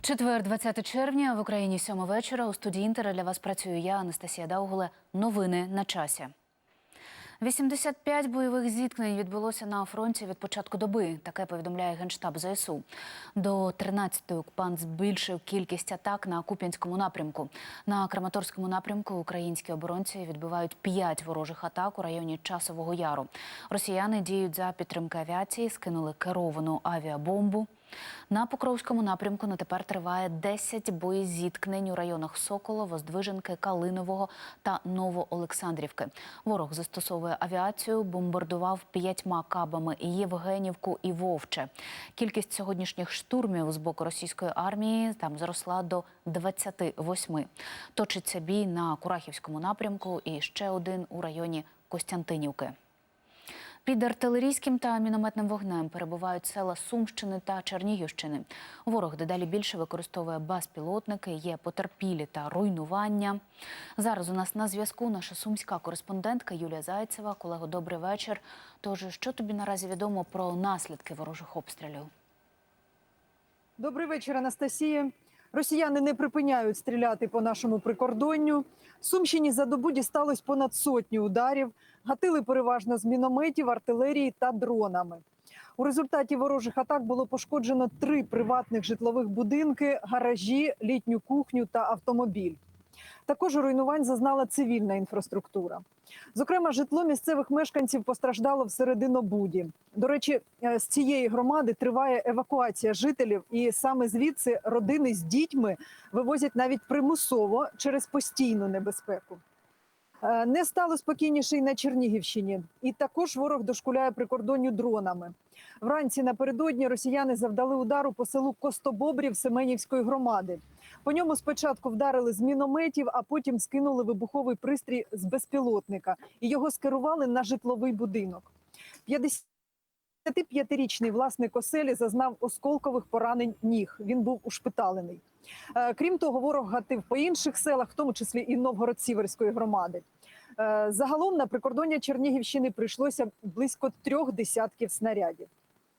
Четвер, 20 червня в Україні сьома вечора. У студії Інтера для вас працюю я, Анастасія Даугуле. Новини на часі. 85 бойових зіткнень відбулося на фронті від початку доби. Таке повідомляє генштаб ЗСУ. До 13-ї окупант збільшив кількість атак на Куп'янському напрямку. На Краматорському напрямку українські оборонці відбивають 5 ворожих атак у районі Часового Яру. Росіяни діють за підтримки авіації, скинули керовану авіабомбу. На Покровському напрямку на тепер триває 10 боєзіткнень у районах Сокола, Воздвиженки, Калинового та Новоолександрівки. Ворог застосовує авіацію, бомбардував п'ятьма кабами Євгенівку і Вовче. Кількість сьогоднішніх штурмів з боку російської армії там зросла до 28. Точиться бій на Курахівському напрямку і ще один у районі Костянтинівки. Під артилерійським та мінометним вогнем перебувають села Сумщини та Чернігівщини. Ворог дедалі більше використовує безпілотники, є потерпілі та руйнування. Зараз у нас на зв'язку наша сумська кореспондентка Юлія Зайцева. Колего, добрий вечір. Тож, що тобі наразі відомо про наслідки ворожих обстрілів? Добрий вечір, Анастасія. Росіяни не припиняють стріляти по нашому прикордонню. Сумщині за добу дісталось понад сотню ударів. Гатили переважно з мінометів, артилерії та дронами. У результаті ворожих атак було пошкоджено три приватних житлових будинки, гаражі, літню кухню та автомобіль. Також руйнувань зазнала цивільна інфраструктура. Зокрема, житло місцевих мешканців постраждало в серединобуді. До речі, е, з цієї громади триває евакуація жителів, і саме звідси родини з дітьми вивозять навіть примусово через постійну небезпеку. Е, Не стало спокійніше й на Чернігівщині, і також ворог дошкуляє прикордонню дронами. Вранці напередодні росіяни завдали удару по селу Костобобрів Семенівської громади. По ньому спочатку вдарили з мінометів, а потім скинули вибуховий пристрій з безпілотника і його скерували на житловий будинок. 55-річний власник оселі зазнав осколкових поранень ніг. Він був ушпиталений. Е, Крім того, ворог гатив по інших селах, в тому числі і Новгород-Сіверської громади. Е, Загалом на прикордоння Чернігівщини прийшлося близько трьох десятків снарядів.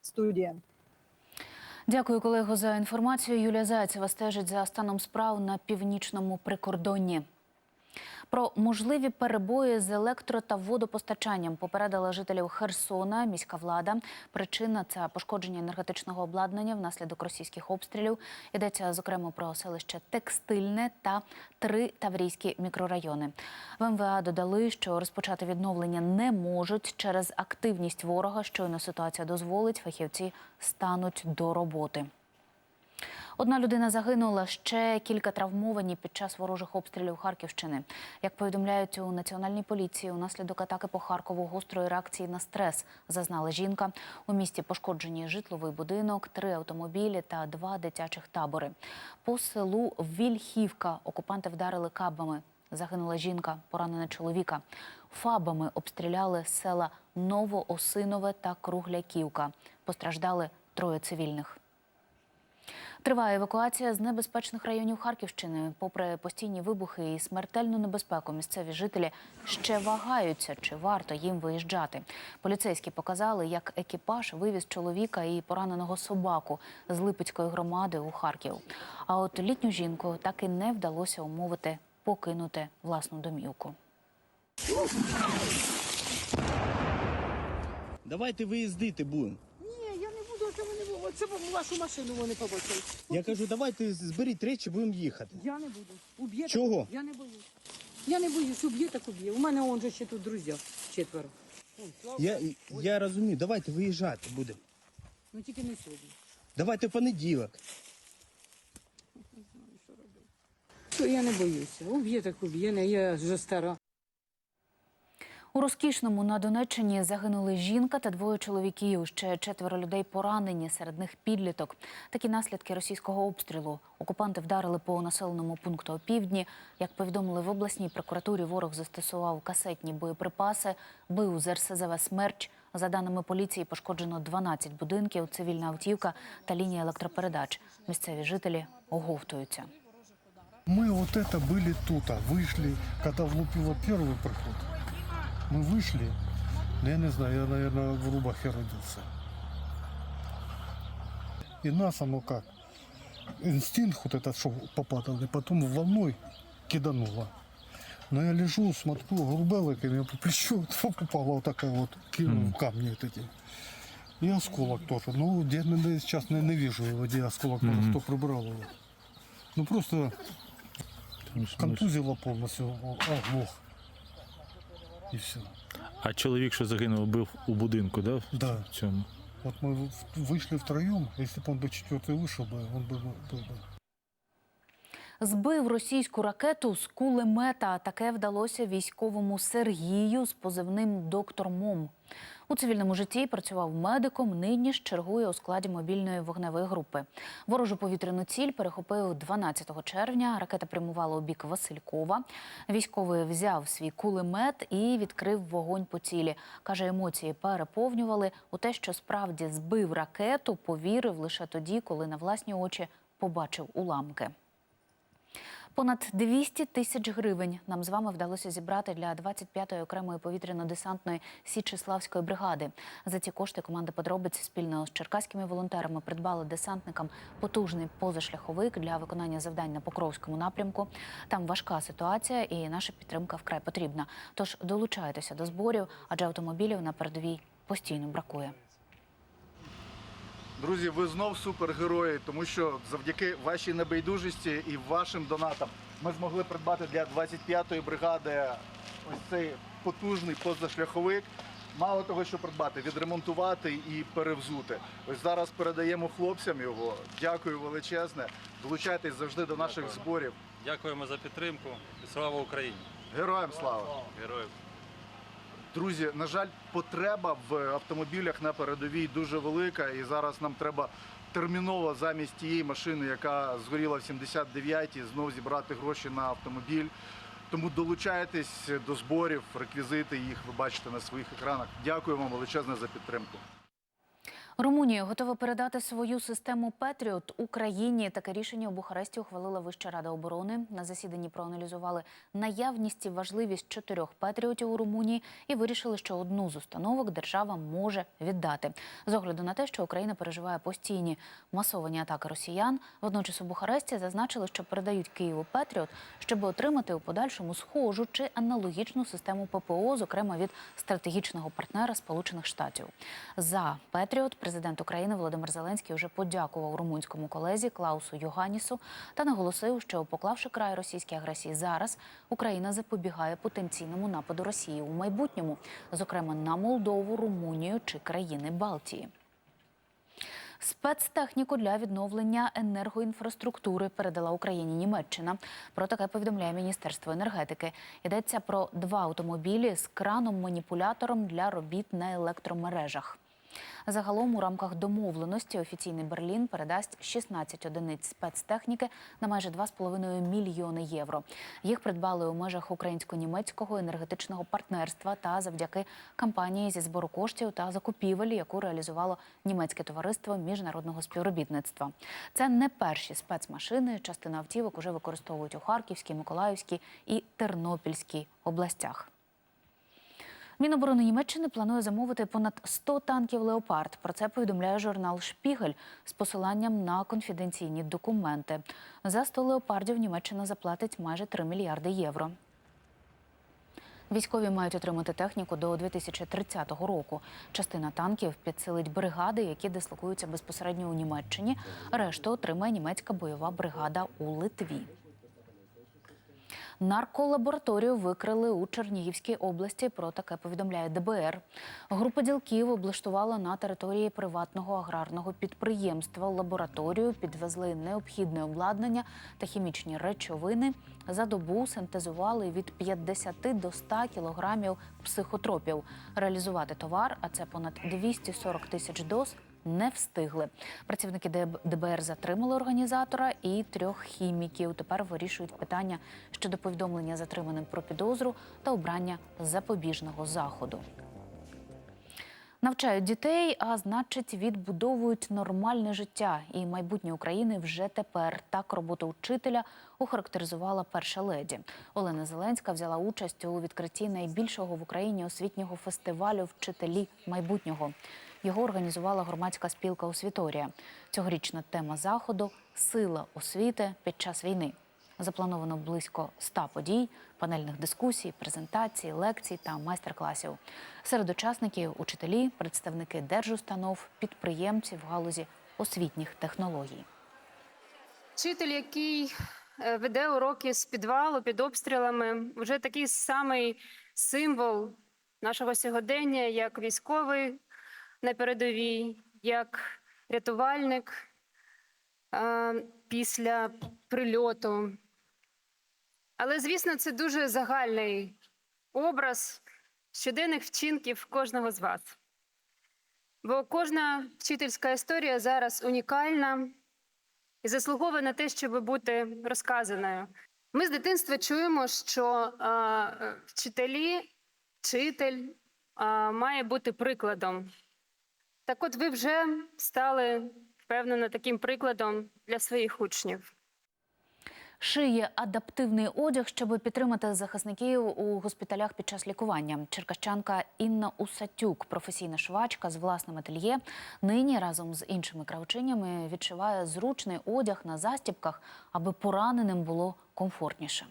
Студія. Дякую, колего, за інформацію. Юлія Зайцева стежить за станом справ на північному прикордонні. Про можливі перебої з електро та водопостачанням попередила жителів Херсона міська влада. Причина це пошкодження енергетичного обладнання внаслідок російських обстрілів. Йдеться зокрема про селище Текстильне та три таврійські мікрорайони. В МВА додали, що розпочати відновлення не можуть через активність ворога. Щойно ситуація дозволить, фахівці стануть до роботи. Одна людина загинула, ще кілька травмовані під час ворожих обстрілів Харківщини. Як повідомляють у національній поліції, унаслідок атаки по Харкову гострої реакції на стрес зазнала жінка. У місті пошкоджені житловий будинок, три автомобілі та два дитячих табори. По селу Вільхівка окупанти вдарили кабами. Загинула жінка, поранена чоловіка. Фабами обстріляли села Новоосинове та Кругляківка. Постраждали троє цивільних. Триває евакуація з небезпечних районів Харківщини. Попри постійні вибухи і смертельну небезпеку, місцеві жителі ще вагаються, чи варто їм виїжджати. Поліцейські показали, як екіпаж вивіз чоловіка і пораненого собаку з Липецької громади у Харків. А от літню жінку так і не вдалося умовити покинути власну домівку. Давайте виїздити будемо. Ні, я не буду, це вашу машину вони побачили. Я кажу, давайте зберіть речі, будемо їхати. Я не буду. Уб'є Чого? так- Я не боюсь. Я не боюсь, уб'є так уб'є. У мене он же ще тут друзі четверо. Я, я розумію, давайте виїжджати будемо. Ну тільки не сьогодні. Давайте в понеділок. Я не боюся. Уб'є так уб'є, я вже стара. У розкішному на Донеччині загинули жінка та двоє чоловіків. Ще четверо людей поранені, серед них підліток. Такі наслідки російського обстрілу. Окупанти вдарили по населеному пункту опівдні. Як повідомили в обласній прокуратурі, ворог застосував касетні боєприпаси, бив з РСЗВ «Смерч». За даними поліції, пошкоджено 12 будинків, цивільна автівка та лінія електропередач. Місцеві жителі оговтуються. Мы вот это были тут, а вышли, когда влупило первый приход. Мы вышли, ну, я не знаю, я, наверное, в Рубахе родился. И нас оно как? инстинкт вот этот, что попадал, и потом волной кидануло. Но я лежу, смотрю, грубелок, и мне по плечу попала вот такая вот, кинул камни вот эти. И осколок тоже. Ну, я сейчас не, не вижу его, где осколок, Мгм. кто прибрал его. Ну, просто контузило полностью, оглох. И все. А чоловік, що загинув, був у будинку, да? Да. В цьому. Вот мы в- вышли втроем, если бы он бы четвертый вышел бы, он бы был бы. Збив російську ракету з кулемета. Таке вдалося військовому Сергію з позивним доктор Мом. У цивільному житті працював медиком. Нині ж чергує у складі мобільної вогневої групи. Ворожу повітряну ціль перехопив 12 червня. Ракета прямувала у бік Василькова. Військовий взяв свій кулемет і відкрив вогонь по цілі. каже, емоції переповнювали у те, що справді збив ракету. Повірив лише тоді, коли на власні очі побачив уламки. Понад 200 тисяч гривень нам з вами вдалося зібрати для 25-ї окремої повітряно-десантної Січеславської бригади. За ці кошти команда подробиць спільно з черкаськими волонтерами придбала десантникам потужний позашляховик для виконання завдань на Покровському напрямку. Там важка ситуація, і наша підтримка вкрай потрібна. Тож долучайтеся до зборів, адже автомобілів на передовій постійно бракує. Друзі, ви знов супергерої, тому що завдяки вашій небайдужості і вашим донатам ми змогли придбати для 25-ї бригади ось цей потужний позашляховик. Мало того, що придбати, відремонтувати і перевзути. Ось зараз передаємо хлопцям його. Дякую величезне. Долучайтесь завжди до наших зборів. Дякуємо за підтримку. І Слава Україні! Героям слава! Героїв! Друзі, на жаль, потреба в автомобілях на передовій дуже велика, і зараз нам треба терміново замість тієї машини, яка згоріла в 79-й, знов зібрати гроші на автомобіль. Тому долучайтесь до зборів, реквізити їх ви бачите на своїх екранах. Дякую вам величезне за підтримку. Румунія готова передати свою систему Петріот Україні. Таке рішення у Бухаресті ухвалила Вища рада оборони. На засіданні проаналізували наявність і важливість чотирьох Петріотів у Румунії і вирішили, що одну з установок держава може віддати. З огляду на те, що Україна переживає постійні масовані атаки росіян. Водночас у Бухаресті зазначили, що передають Києву Петріот, щоб отримати у подальшому схожу чи аналогічну систему ППО, зокрема від стратегічного партнера Сполучених Штатів. За Петріот президент України Володимир Зеленський вже подякував румунському колезі Клаусу Йоганісу та наголосив, що поклавши край російській агресії зараз, Україна запобігає потенційному нападу Росії у майбутньому, зокрема на Молдову, Румунію чи країни Балтії. Спецтехніку для відновлення енергоінфраструктури передала Україні Німеччина. Про таке повідомляє Міністерство енергетики. Йдеться про два автомобілі з краном-маніпулятором для робіт на електромережах. Загалом у рамках домовленості офіційний Берлін передасть 16 одиниць спецтехніки на майже 2,5 мільйони євро. Їх придбали у межах українсько-німецького енергетичного партнерства та завдяки кампанії зі збору коштів та закупівель, яку реалізувало німецьке товариство міжнародного співробітництва. Це не перші спецмашини. Частина автівок уже використовують у Харківській, Миколаївській і Тернопільській областях. Міноборони Німеччини планує замовити понад 100 танків Леопард. Про це повідомляє журнал Шпігель з посиланням на конфіденційні документи. За 100 леопардів Німеччина заплатить майже 3 мільярди євро. Військові мають отримати техніку до 2030 року. Частина танків підсилить бригади, які дислокуються безпосередньо у Німеччині. Решту отримає німецька бойова бригада у Литві. Нарколабораторію викрили у Чернігівській області. Про таке повідомляє ДБР. Група ділків облаштувала на території приватного аграрного підприємства лабораторію, підвезли необхідне обладнання та хімічні речовини. За добу синтезували від 50 до 100 кілограмів психотропів. Реалізувати товар, а це понад 240 тисяч доз. Не встигли. Працівники ДБР затримали організатора і трьох хіміків. Тепер вирішують питання щодо повідомлення затриманим про підозру та обрання запобіжного заходу. Навчають дітей, а значить, відбудовують нормальне життя. І майбутнє України вже тепер. Так роботу вчителя охарактеризувала перша леді. Олена Зеленська взяла участь у відкритті найбільшого в Україні освітнього фестивалю Вчителі майбутнього. Його організувала громадська спілка Освіторія. Цьогорічна тема заходу сила освіти під час війни. Заплановано близько 100 подій, панельних дискусій, презентацій, лекцій та майстер-класів. Серед учасників учителі, представники держустанов, підприємці в галузі освітніх технологій. Вчитель, який е, веде уроки з підвалу під обстрілами, вже такий самий символ нашого сьогодення, як військовий на передовій, як рятувальник після прильоту. Але, звісно, це дуже загальний образ щоденних вчинків кожного з вас. Бо кожна вчительська історія зараз унікальна і заслуговує на те, щоб бути розказаною. Ми з дитинства чуємо, що е, вчителі, вчитель е, має бути прикладом. Так от ви вже стали впевнено таким прикладом для своїх учнів. Шиє адаптивний одяг, щоб підтримати захисників у госпіталях під час лікування. Черкащанка Інна Усатюк, професійна швачка з власним ательє, нині разом з іншими кравчинями відшиває зручний одяг на застібках, аби пораненим було комфортніше.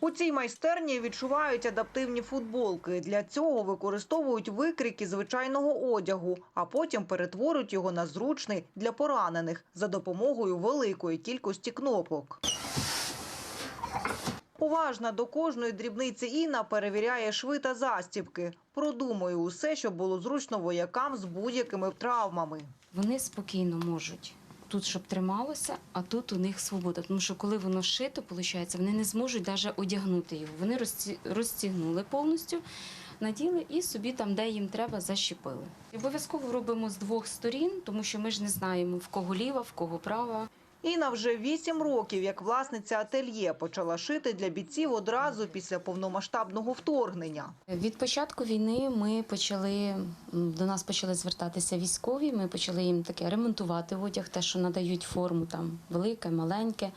У цій майстерні відшувають адаптивні футболки. Для цього використовують викрики звичайного одягу, а потім перетворюють його на зручний для поранених за допомогою великої кількості кнопок. Уважна до кожної дрібниці Інна перевіряє шви та застібки. Продумує усе, щоб було зручно воякам з будь-якими травмами. Вони спокійно можуть. Тут, щоб трималося, а тут у них свобода. Тому що коли воно шито, виходить, вони не зможуть навіть одягнути його. Вони розтягнули повністю, наділи і собі там, де їм треба, защепили. Обов'язково робимо з двох сторін, тому що ми ж не знаємо, в кого ліва, в кого права. Інна вже вісім років, як власниця ательє, почала шити для бійців одразу після повномасштабного вторгнення. Від початку війни ми почали до нас почали звертатися військові. Ми почали їм таке ремонтувати одяг, те, що надають форму там велике, маленьке.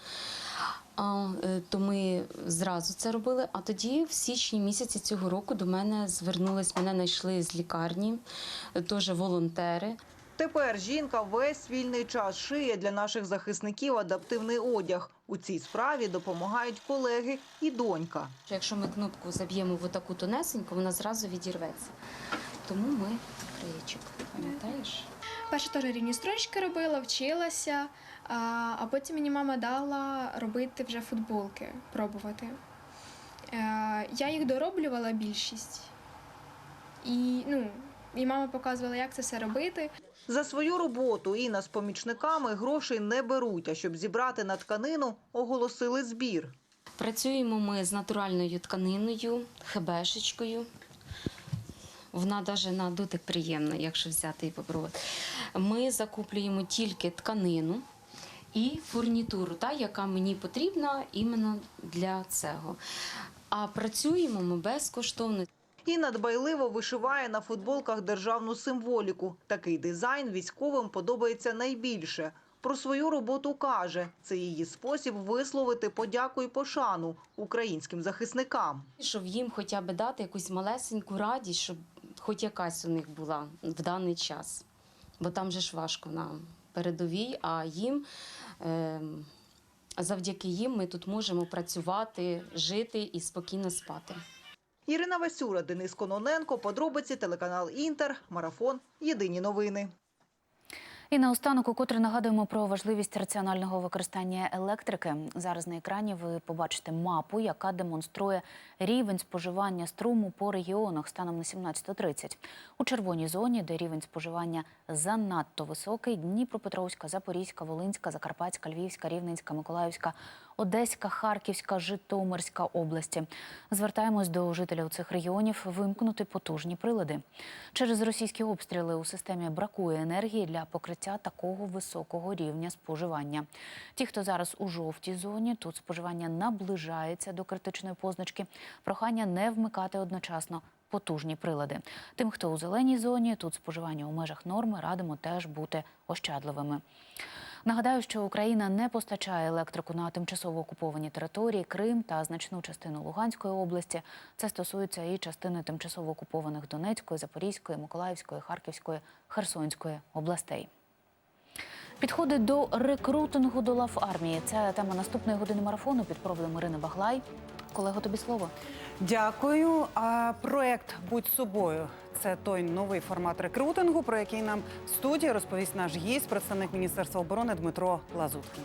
Е, то ми зразу це робили. А тоді, в січні місяці цього року, до мене звернулись, мене знайшли з лікарні, е, теж волонтери. Тепер жінка весь вільний час шиє для наших захисників адаптивний одяг. У цій справі допомагають колеги і донька. Якщо ми кнопку заб'ємо в отаку тонесеньку, вона зразу відірветься. Тому ми краєчок, пам'ятаєш? Перше теж рівні строчки робила, вчилася, а, а потім мені мама дала робити вже футболки, пробувати. Е, Я їх дороблювала більшість. І, ну, і мама показувала, як це все робити. За свою роботу Інна з помічниками грошей не беруть. А щоб зібрати на тканину, оголосили збір. Працюємо ми з натуральною тканиною, хебешечкою. Вона навіть на дотик приємна, якщо взяти і попробувати. Ми закуплюємо тільки тканину і фурнітуру, та, яка мені потрібна іменно для цього. А працюємо ми безкоштовно. Інна дбайливо вишиває на футболках державну символіку. Такий дизайн військовим подобається найбільше. Про свою роботу каже, це її спосіб висловити подяку і пошану українським захисникам. Щоб їм хоча б дати якусь малесеньку радість, щоб хоч якась у них була в даний час. Бо там же ж важко на передовій, а їм ем, завдяки їм ми тут можемо працювати, жити і спокійно спати. Ірина Васюра, Денис Кононенко, подробиці телеканал Інтер, марафон. Єдині новини. І наостанок, укотре нагадуємо про важливість раціонального використання електрики. Зараз на екрані ви побачите мапу, яка демонструє рівень споживання струму по регіонах станом на 17.30. У червоній зоні, де рівень споживання занадто високий, Дніпропетровська, Запорізька, Волинська, Закарпатська, Львівська, Рівненська, Миколаївська, Одеська, Харківська, Житомирська області. Звертаємось до жителів цих регіонів вимкнути потужні прилади. Через російські обстріли у системі бракує енергії для покриття такого високого рівня споживання. Ті, хто зараз у жовтій зоні, тут споживання наближається до критичної позначки. Прохання не вмикати одночасно потужні прилади. Тим, хто у зеленій зоні, тут споживання у межах норми, радимо теж бути ощадливими. Нагадаю, що Україна не постачає електрику на тимчасово окуповані території Крим та значну частину Луганської області. Це стосується і частини тимчасово окупованих Донецької, Запорізької, Миколаївської, Харківської, Херсонської областей. Підходить до рекрутингу до лав армії. Це тема наступної години марафону під Ірини Баглай. Колего, тобі слово. Дякую. Проект Будь собою це той новий формат рекрутингу, про який нам в студії розповість наш гість, представник Міністерства оборони Дмитро Лазуткін.